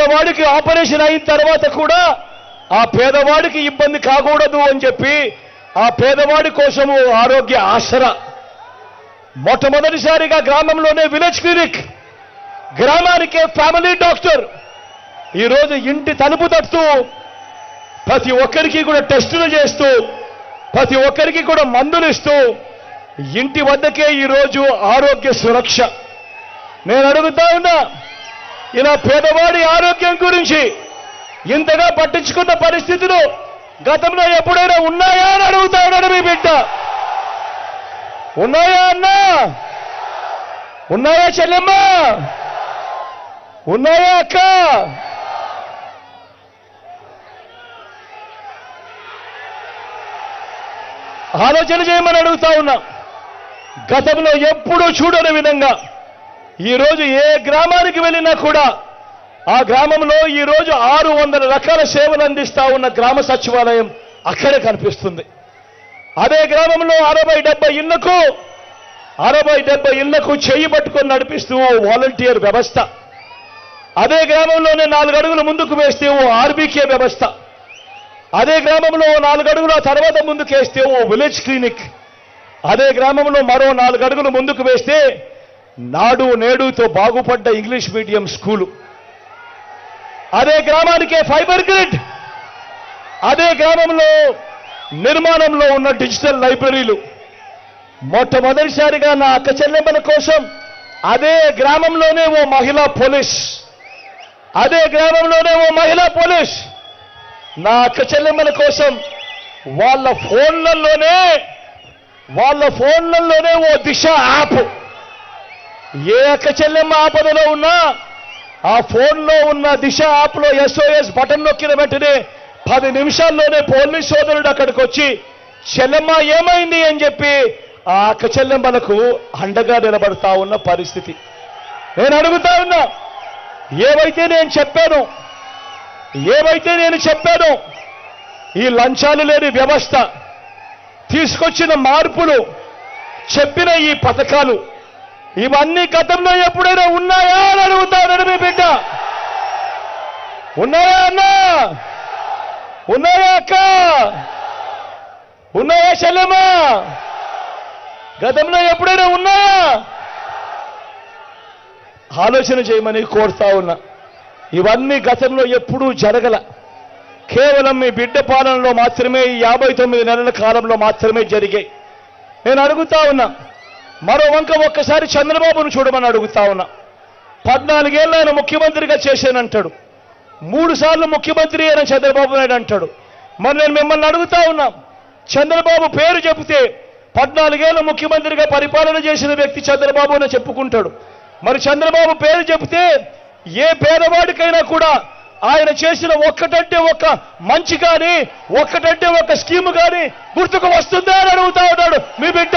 పేదవాడికి ఆపరేషన్ అయిన తర్వాత కూడా ఆ పేదవాడికి ఇబ్బంది కాకూడదు అని చెప్పి ఆ పేదవాడి కోసము ఆరోగ్య ఆసరా. మొట్టమొదటిసారిగా గ్రామంలోనే విలేజ్ క్లినిక్ గ్రామానికే ఫ్యామిలీ డాక్టర్. ఈరోజు ఇంటి తలుపు తట్టుతూ ప్రతి ఒక్కరికి కూడా టెస్టులు చేస్తూ ప్రతి ఒక్కరికి కూడా మందులు ఇస్తూ ఇంటి వద్దకే ఈరోజు ఆరోగ్య సురక్ష. నేను అడుగుతా ఉన్నా ఇలా పేదవాడి ఆరోగ్యం గురించి ఇంతగా పట్టించుకున్న పరిస్థితులు గతంలో ఎప్పుడైనా ఉన్నాయా అని అడుగుతా మీ బిడ్డ. ఉన్నాయా అన్నా? ఉన్నాయా చెల్లెమ్మ? ఉన్నాయా అక్క? ఆలోచన చేయమని అడుగుతా ఉన్నా. గతంలో ఎప్పుడూ చూడని విధంగా ఈరోజు ఏ గ్రామానికి వెళ్ళినా కూడా ఆ గ్రామంలో ఈరోజు ఆరు వందల రకాల సేవలు అందిస్తా ఉన్న గ్రామ సచివాలయం అక్కడే కనిపిస్తుంది. అదే గ్రామంలో అరవై డెబ్బై ఇళ్ళకు అరవై డెబ్బై ఇళ్ళకు చేయి పట్టుకొని నడిపిస్తూ ఓ వాలంటీర్ వ్యవస్థ. అదే గ్రామంలోనే నాలుగు అడుగులు ముందుకు వేస్తే ఓ ఆర్బీకే వ్యవస్థ. అదే గ్రామంలో నాలుగు అడుగులు ఆ తర్వాత ముందుకు వేస్తే ఓ విలేజ్ క్లినిక్. అదే గ్రామంలో మరో నాలుగు అడుగులు ముందుకు వేస్తే నాడు నేడుతో బాగుపడ్డ ఇంగ్లీష్ మీడియం స్కూలు. అదే గ్రామానికే ఫైబర్ గ్రిడ్. అదే గ్రామంలో నిర్మాణంలో ఉన్న డిజిటల్ లైబ్రరీలు. మొట్టమొదటిసారిగా నా అక్క చెల్లెమ్మల కోసం అదే గ్రామంలోనే ఓ మహిళా పోలీస్. అదే గ్రామంలోనే ఓ మహిళా పోలీస్. నా అక్క చెల్లెమ్మల కోసం వాళ్ళ ఫోన్లలోనే వాళ్ళ ఫోన్లలోనే ఓ దిశ యాప్. ఏ అక్క చెల్లెమ్మ ఆపదలో ఉన్నా ఆ ఫోన్లో ఉన్న దిశ యాప్లో ఎస్ఓఎస్ బటన్ నొక్కిన వెంటనే పది నిమిషాల్లోనే పోలీస్ సోదరుడు అక్కడికి వచ్చి చెల్లెమ్మ ఏమైంది? అని చెప్పి ఆ అక్క చెల్లెమ్మలకు అండగా నిలబడతా ఉన్న పరిస్థితి. నేను అడుగుతా ఉన్నా ఏవైతే నేను చెప్పాను ఏవైతే నేను చెప్పాను ఈ లంచాలు లేని వ్యవస్థ తీసుకొచ్చిన మార్పులు చెప్పిన ఈ పథకాలు ఇవన్నీ గతంలో ఎప్పుడైనా ఉన్నాయా అని అడుగుతాడని మీ బిడ్డ. ఉన్నాయా అన్న? ఉన్నాయా అక్క? ఉన్నాయా శల్యమా గతంలో ఎప్పుడైనా ఉన్నాయా? ఆలోచన చేయమని కోరుతా ఉన్నా. ఇవన్నీ గతంలో ఎప్పుడూ జరగల. కేవలం మీ బిడ్డ పాలనలో మాత్రమే ఈ యాభై తొమ్మిది నెలల కాలంలో మాత్రమే జరిగాయి. నేను అడుగుతా ఉన్నా మరో వంక ఒక్కసారి చంద్రబాబును చూడమని అడుగుతా ఉన్నా. పద్నాలుగేళ్ళు ఆయన ముఖ్యమంత్రిగా చేశానంటాడు. మూడు సార్లు ముఖ్యమంత్రి అయిన చంద్రబాబు నాయుడు అంటాడు. మరి నేను మిమ్మల్ని అడుగుతా ఉన్నా. చంద్రబాబు పేరు చెబితే పద్నాలుగేళ్ళు ముఖ్యమంత్రిగా పరిపాలన చేసిన వ్యక్తి చంద్రబాబు అని చెప్పుకుంటాడు. మరి చంద్రబాబు పేరు చెబితే ఏ పేదవాడికైనా కూడా ఆయన చేసిన ఒక్కటంటే ఒక్క మంచి కానీ ఒక్కటంటే ఒక్క స్కీమ్ కానీ గుర్తుకు వస్తుందా అని అడుగుతా ఉన్నాడు మీ బిడ్డ.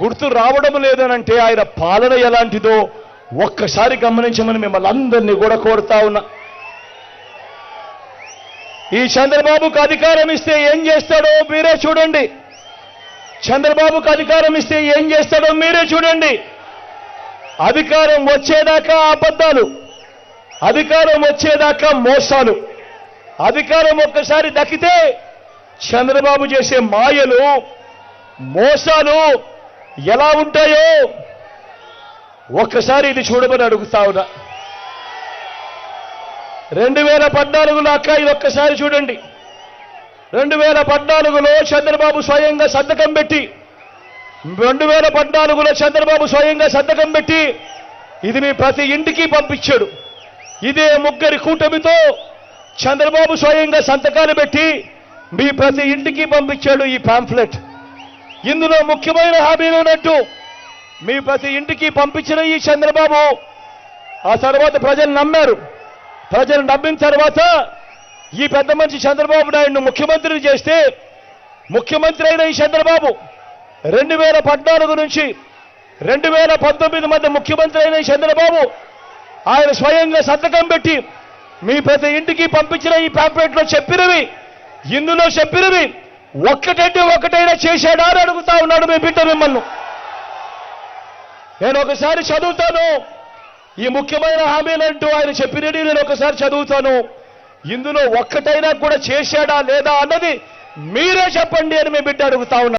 గుర్తు రావడం లేదనంటే ఆయన పాలన ఎలాంటిదో ఒక్కసారి గమనించమని మిమ్మల్ని అందరినీ కూడా కోరుతా ఉన్నా. ఈ చంద్రబాబుకు అధికారం ఇస్తే ఏం చేస్తాడో మీరే చూడండి. చంద్రబాబుకు అధికారం ఇస్తే ఏం చేస్తాడో మీరే చూడండి. అధికారం వచ్చేదాకా అబద్ధాలు అధికారం వచ్చేదాకా మోసాలు అధికారం ఒక్కసారి దక్కితే చంద్రబాబు చేసే మాయలు మోసాలు ఎలా ఉంటాయో ఒక్కసారి ఇది చూడమని అడుగుతా ఉన్నా. రెండు వేల పద్నాలుగులో అక్క ఇది ఒక్కసారి చూడండి. రెండు వేల పద్నాలుగులో చంద్రబాబు స్వయంగా సంతకం పెట్టి రెండు వేల పద్నాలుగులో చంద్రబాబు స్వయంగా సంతకం పెట్టి ఇది మీ ప్రతి ఇంటికి పంపించాడు. ఇదే ముగ్గురి కూటమితో చంద్రబాబు స్వయంగా సంతకాలు పెట్టి మీ ప్రతి ఇంటికి పంపించాడు ఈ పాంఫ్లెట్. ఇందులో ముఖ్యమైన హామీలు ఉన్నట్టు మీ ప్రతి ఇంటికి పంపించిన ఈ చంద్రబాబు. ఆ తర్వాత ప్రజలు నమ్మారు. ప్రజలు నమ్మిన తర్వాత ఈ పెద్ద మనిషి చంద్రబాబు నాయుడును ముఖ్యమంత్రిని చేస్తే ముఖ్యమంత్రి అయిన ఈ చంద్రబాబు రెండు వేల పద్నాలుగు నుంచి రెండు వేల పంతొమ్మిది మధ్య ముఖ్యమంత్రి అయిన ఈ చంద్రబాబు ఆయన స్వయంగా సంతకం పెట్టి మీ ప్రతి ఇంటికి పంపించిన ఈ ప్యాంప్లెట్లో చెప్పినవి ఇందులో చెప్పినవి. ఒక్కటంటే ఒక్కటైనా చేశాడా అని అడుగుతా ఉన్నాడు మీ బిడ్డ మిమ్మల్ని. నేను ఒకసారి చదువుతాను. ఈ ముఖ్యమైన హామీలంటూ ఆయన చెప్పినది నేను ఒకసారి చదువుతాను. ఇందులో ఒక్కటైనా కూడా చేశాడా లేదా అన్నది మీరే చెప్పండి అని మీ బిడ్డ అడుగుతా